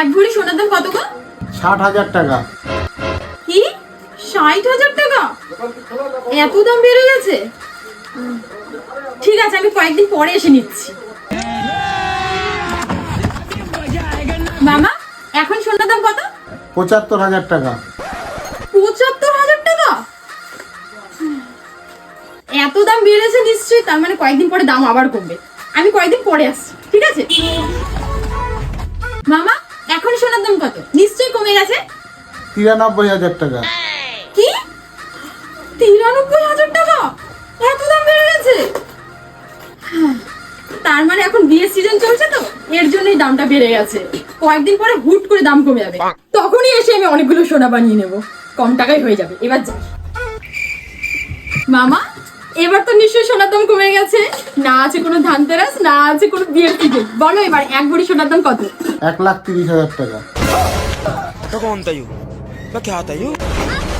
এক ভরি সোনার দাম কত গো? ষাট হাজার টাকা। কি? ষাট হাজার টাকা? এত দাম বেড়ে গেছে? ঠিক আছে আমি কয়েকদিন পরে এসে নিচ্ছি। মামা এখন সোনার দাম কত? পঁচাত্তর হাজার টাকা। পঁচাত্তর হাজার টাকা? এত দাম বেড়েছে নিশ্চয়ই তার মানে কয়েকদিন পরে দাম আবার কমবে। আমি কয়েকদিন পরে আসছি ঠিক আছে? তিরানব্বই হাজার টাকা। কি? তিরানব্বই হাজার টাকা? এত দাম বেড়ে গেছে? হ্যাঁ, তার মানে এখন বিয়ের সিজন চলছে তো এর জন্যই দামটা বেড়ে গেছে। কয়েকদিন পরে হুট করে দাম কমে যাবে। তখনই এসে আমি অনেকগুলো সোনা বানিয়ে নেব। কম টাকায় হয়ে যাবে। এবার যাই। মামা এবার তো নিশ্চয়ই সোনার দাম কমে গেছে। না আছে কোনো ধানতেরাস না আছে কোনো বিয়ের সিজন বলো এবার এক ভরি সোনার দাম কত? এক লাখ তিরিশ হাজার টাকা। Look out at you.